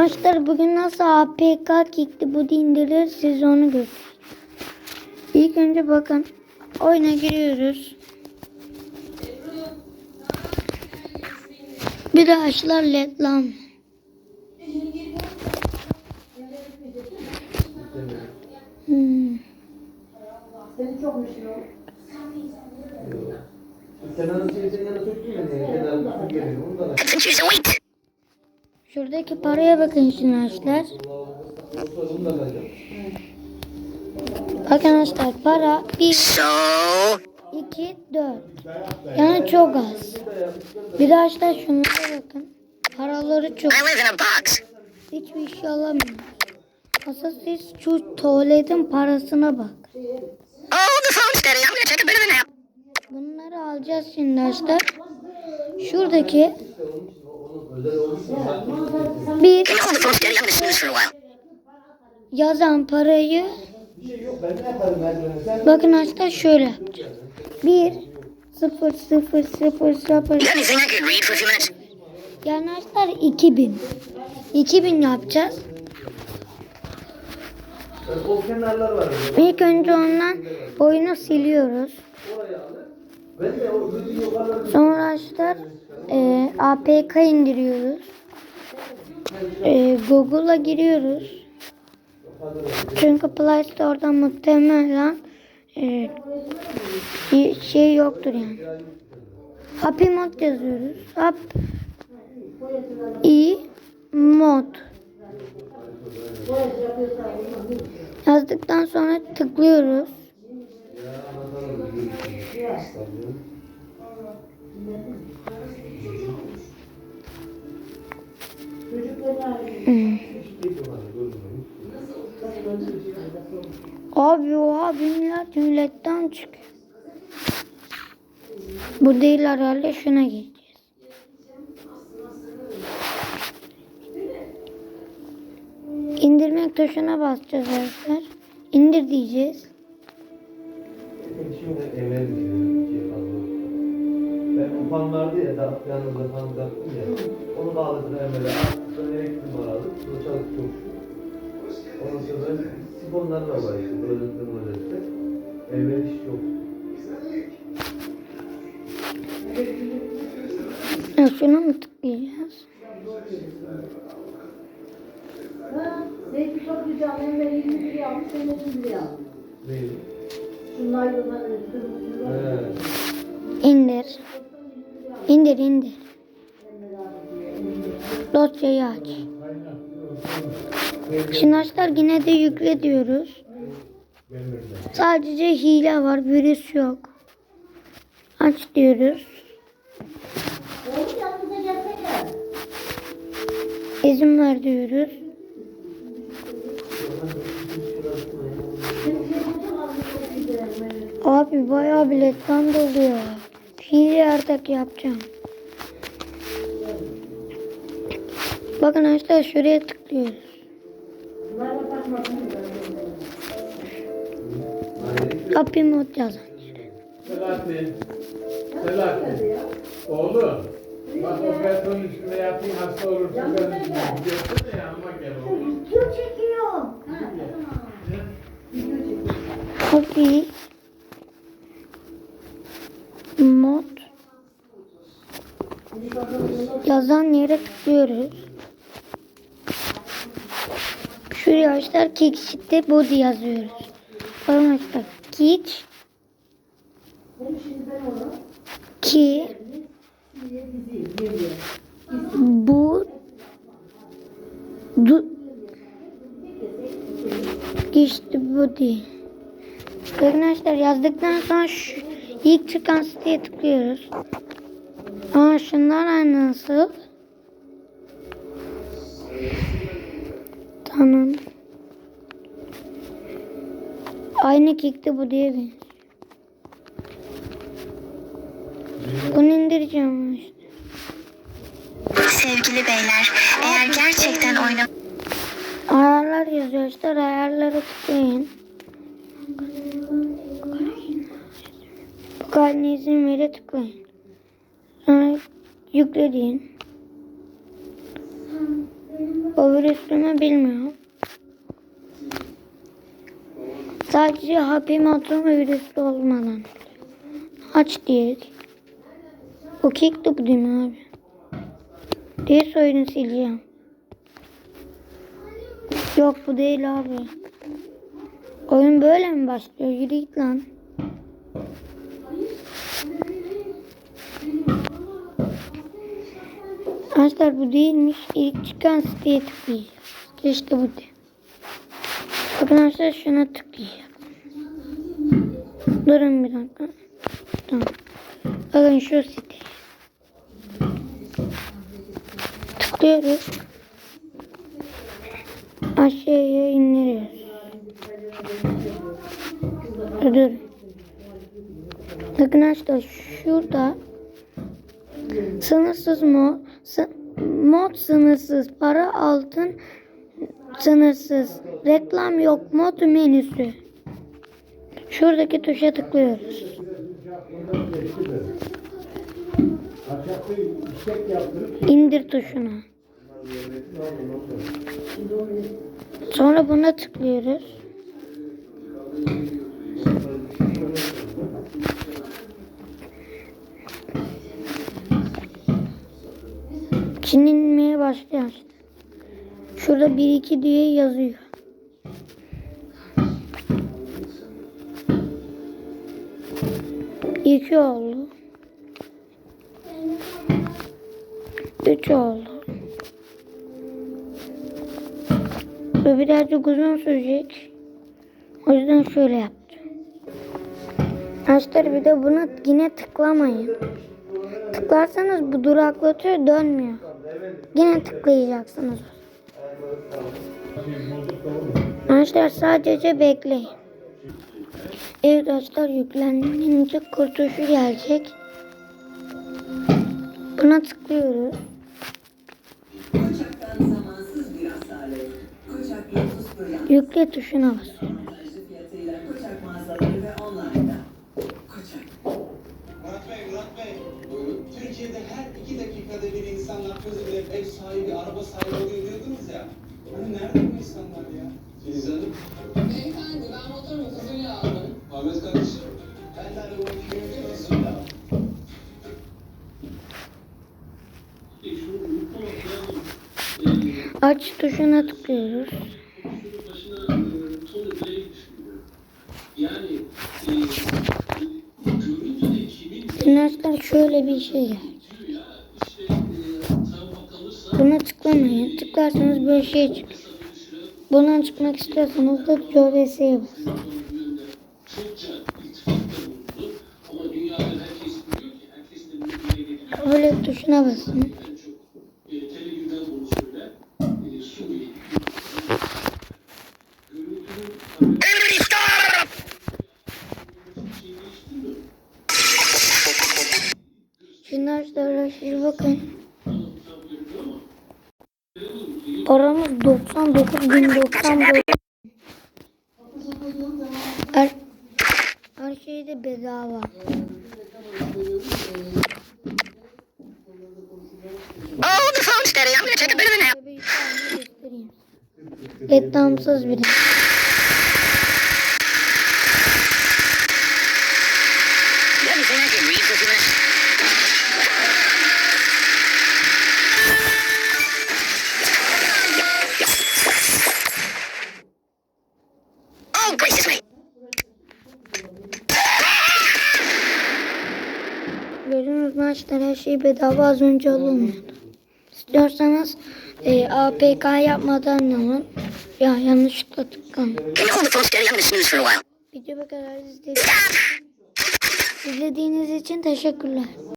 Arkadaşlar bugün nasıl APK kickli bu indirir siz onu göstereyim. İlk önce bakın oyuna giriyoruz. Bir de açlar led lan. Hmm. Su geliyor. Onu da Şuradaki paraya bakın şimdi arkadaşlar. Bakın arkadaşlar para 1, 2, 4. Yani çok az. Bir de arkadaşlar şunlara bakın. Paraları çok. Hiçbir şey alamıyorum. Asıl siz şu tuvaletin parasına bak. Oh. Bunları alacağız şimdi arkadaşlar. Şuradaki bir yazan parayı bakın arkadaşlar şöyle yapacağız. Bir sıfır sıfır sıfır sıfır yani arkadaşlar 2000. 2000 yapacağız. İlk önce ondan oyunu siliyoruz. Sonra arkadaşlar e, APK indiriyoruz. E, Google'a giriyoruz. Çünkü Play Store'da muhtemelen e, bir şey yoktur yani. Happy Mod yazıyoruz. App mod yazdıktan sonra tıklıyoruz. Hmm. Abi oha binler milletten çıkıyor. Bu değil herhalde şuna geçeceğiz. İndirmek tuşuna basacağız arkadaşlar. İndir diyeceğiz. Şimdi evvel gidiyor. Şey fazla. Ben ufam vardı ya, da, yanımda tam taktım ya. Onu bağladım evvela. Sonra elektrik bağladı. Sonra çalıştım. Ondan sonra sifonlar da var işte. Böyle modelde. Evvel iş yok. Ya şuna mı tıklayacağız? Zeytin çok güzel. Hem de 20 liraya almış hem de 100 liraya almış. Değil. İndir. İndir indir. Dosyayı aç. Şimdi arkadaşlar yine de yükle diyoruz. Sadece hile var, virüs yok. Aç diyoruz. İzin ver diyoruz. Abi bayağı biletten doluyor. Hile artık yapacağım. Bakın arkadaşlar şuraya tıklıyoruz. Happy mod yazın. Selahattin. Selahattin. Oğlum. Bak o beton üstüne yatayım hasta olursun. Ben diyorsun ya yanıma gel oğlum. Video çekiyorum. Happy mod yazan yere tıklıyoruz. Şuraya arkadaşlar kick sheet'te body yazıyoruz. Bakın arkadaşlar kick ki bu du işte body. Arkadaşlar yazdıktan sonra şu ilk çıkan siteye tıklıyoruz. Aa şunlar aynı nasıl? Tamam. Aynı kickte bu diye benziyor. Bunu indireceğim işte. Sevgili beyler, eğer gerçekten oynamak Ayarlar yazıyor işte ayarlara tıklayın. Bu haline izin vere tıklayın. Sonra yükle deyin. O virüslü mü bilmiyorum. Sadece happy modlu virüslü olmadan. Aç diye. O kickti bu değil mi abi? Diğer oyunu sileceğim. Yok bu değil abi. Oyun böyle mi başlıyor? Yürü git lan. Arkadaşlar bu değilmiş. İlk çıkan siteye tıklayacağız. İşte bu de. Bakın arkadaşlar şuna tıklayacağım. Durun bir dakika. Tamam. Bakın şu site. Tıklıyoruz. Aşağıya indiriyoruz. Dur. Arkadaşlar şurada sınırsız sı- mod sınırsız, para altın sınırsız, reklam yok mod menüsü. Şuradaki tuşa tıklıyoruz. İndir tuşuna. Sonra buna tıklıyoruz. Çinlenmeye başlıyor. Şurada 1 2 diye yazıyor. İki oldu. Üç oldu. Ve birazcık uzun sürecek. O yüzden şöyle yaptım. Arkadaşlar bir de buna yine tıklamayın. Tıklarsanız bu duraklatıyor dönmüyor. Yine tıklayacaksınız. Arkadaşlar sadece bekleyin. Evet arkadaşlar yüklenince kurtuluşu gelecek. Buna tıklıyoruz. Yükle tuşuna basıyoruz. Ev sahibi, araba sahibi oluyor diyordunuz ya. Hani nerede bu insanlar ya? Filiz Hanım. Beyefendi ben motorumu hızıyla aldım. Ahmet kardeşim. Ben de arabamı kilometre hızıyla aldım. Aç tuşuna tıklıyoruz. Arkadaşlar şöyle bir şey. Buna tıklamayın. Tıklarsanız böyle şey çıkar. Bundan çıkmak istiyorsanız da COVS'ye basın. Öyle tuşuna basın. Everybody stop! Şimdi arkadaşlar siz bakın. Paramız 99 bin 99. Her, her şey de bedava. Oh, the phone's steady. I'm gonna take a bit of a tane göstereyim. Reklamsız biri. Gördüğünüz maçlar her şey bedava az önce alınmıyordu. İstiyorsanız e, APK yapmadan alın. Ya yanlışlıkla tıkladım. Can you hold the phone steady? I'm gonna snooze for a while. Video kadar izlediğiniz için teşekkürler.